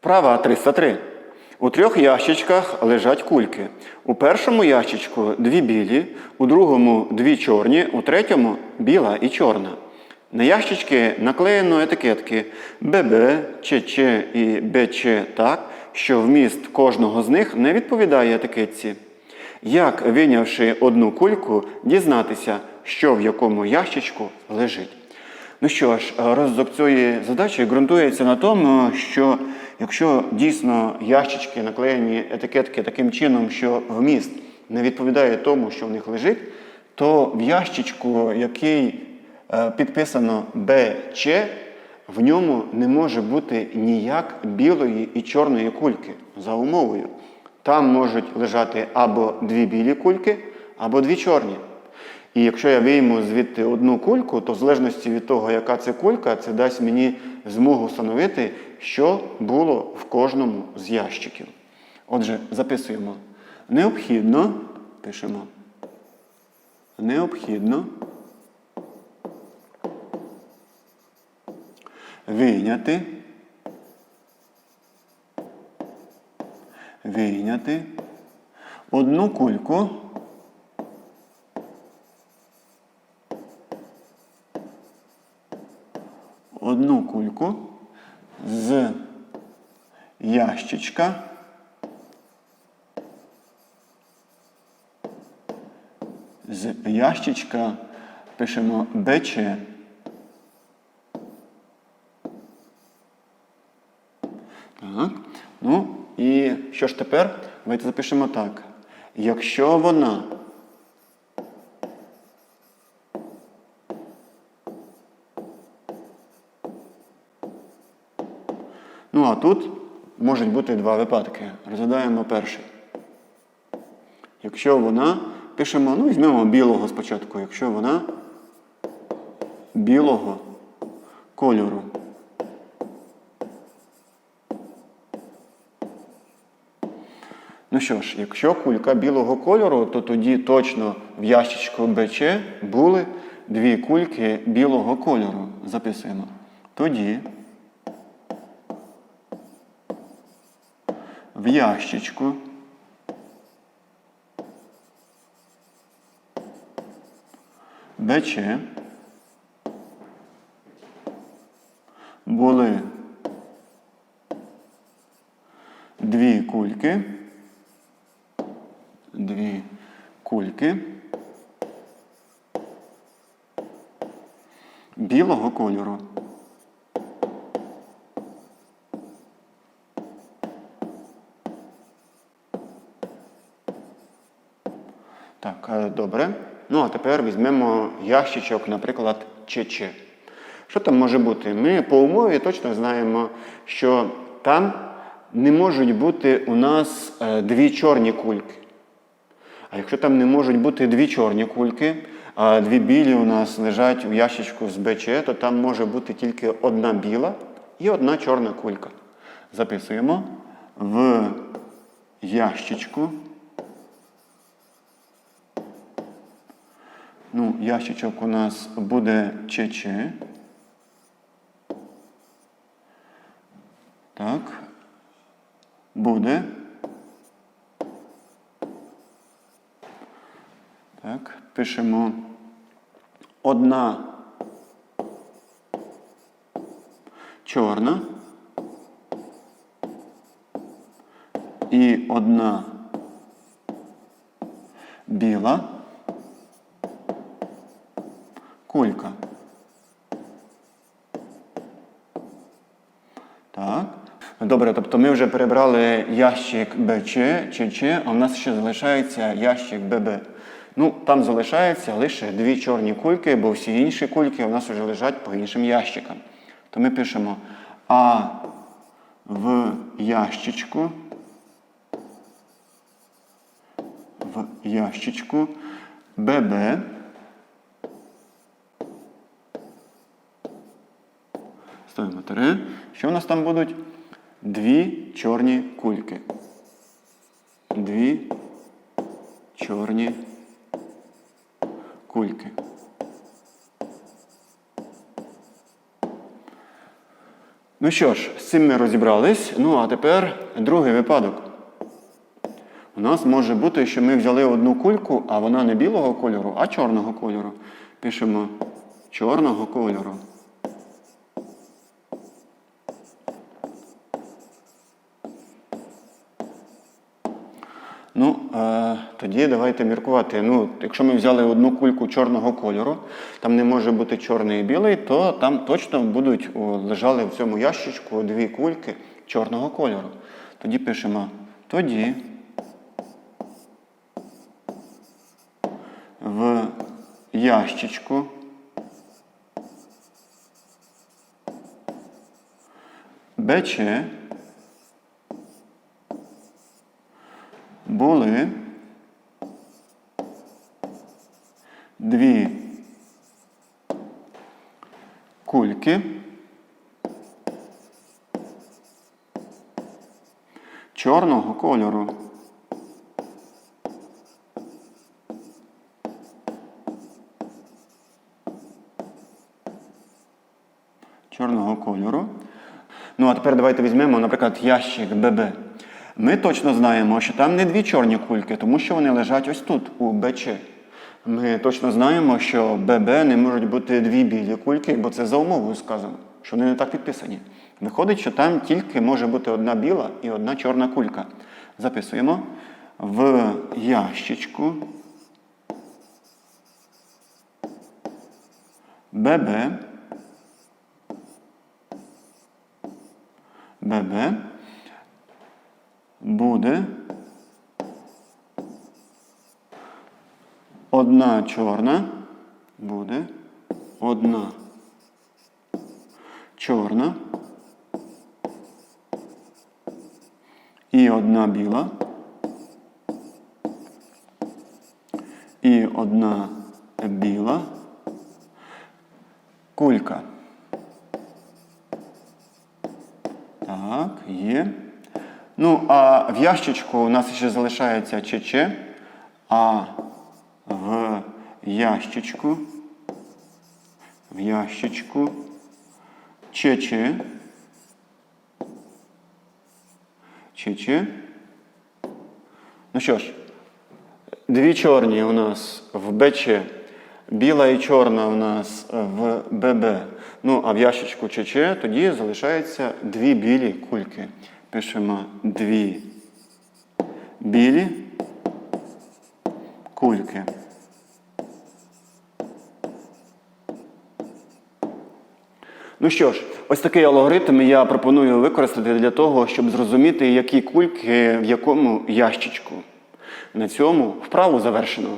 Вправа 303. У трьох ящичках лежать кульки. У першому ящичку дві білі, у другому дві чорні, у третьому біла і чорна. На ящички наклеєно етикетки ББ, ЧЧ і БЧ так, що вміст кожного з них не відповідає етикетці. Як, вийнявши одну кульку, дізнатися, що в якому ящичку лежить? Ну що ж, розвиток цієї задачі ґрунтується на тому, що якщо дійсно ящички наклеєні етикетки таким чином, що вміст не відповідає тому, що в них лежить, то в ящичку, який е, підписано БЧ, в ньому не може бути ніяк білої і чорної кульки за умовою. Там можуть лежати або дві білі кульки, або дві чорні. І якщо я вийму звідти одну кульку, то в залежності від того, яка це кулька, це дасть мені змогу встановити, що було в кожному з ящиків. Отже, записуємо. Необхідно, пишемо. Необхідно вийняти. Вийняти одну кульку. одну кульку ящичка з ящичка пишемо БЧ. Так. Ну і що ж тепер? Давайте запишемо так. Якщо вона Ну, а тут можуть бути два випадки. Розглядаємо перший. Якщо вона, пишемо, ну, візьмемо білого спочатку, якщо вона білого кольору. Ну що ж, якщо кулька білого кольору, то тоді точно в ящичку БЧ були дві кульки білого кольору. Записуємо. Тоді. Ящичку. БЧ були дві кульки, дві кульки білого кольору. Так, е, добре. Ну, а тепер візьмемо ящичок, наприклад, ЧЧ. Що там може бути? Ми по умові точно знаємо, що там не можуть бути у нас е, дві чорні кульки. А якщо там не можуть бути дві чорні кульки, а дві білі у нас лежать у ящичку з БЧ, то там може бути тільки одна біла і одна чорна кулька. Записуємо в ящичку. Ну, ящичок у нас буде ЧЧ. Так. Буде. Так, пишемо одна чорна і одна біла. Кулька. Так. Добре, тобто ми вже перебрали ящик БЧ, ЧЧ, а в нас ще залишається ящик ББ. Ну, там залишається лише дві чорні кульки, бо всі інші кульки у нас вже лежать по іншим ящикам. То ми пишемо А в ящичку. В ящичку ББ. Ставимо тире. Що у нас там будуть? Дві чорні кульки. Дві чорні кульки. Ну що ж, з цим ми розібрались. Ну а тепер другий випадок. У нас може бути, що ми взяли одну кульку, а вона не білого кольору, а чорного кольору. Пишемо чорного кольору. Ну, е, тоді давайте міркувати. Ну, якщо ми взяли одну кульку чорного кольору, там не може бути чорний і білий, то там точно будуть о, лежали в цьому ящичку дві кульки чорного кольору. Тоді пишемо тоді в ящичку БЧ були дві кульки чорного кольору. Чорного кольору. Ну, а тепер давайте візьмемо, наприклад, ящик ББ. Ми точно знаємо, що там не дві чорні кульки, тому що вони лежать ось тут, у БЧ. Ми точно знаємо, що ББ не можуть бути дві білі кульки, бо це за умовою сказано, що вони не так підписані. Виходить, що там тільки може бути одна біла і одна чорна кулька. Записуємо в ящичку ББ. ББ буде одна чорна, буде одна чорна і одна біла, і одна біла кулька. Так, є. Ну, а в ящичку у нас ще залишається ЧЧ, а в ящичку, в ящичку ЧЧ, ЧЧ. Ну що ж, дві чорні у нас в БЧ, біла і чорна у нас в ББ. Ну, а в ящичку ЧЧ тоді залишається дві білі кульки. Пишемо дві білі кульки. Ну що ж, ось такий алгоритм я пропоную використати для того, щоб зрозуміти, які кульки в якому ящичку. На цьому вправу завершено.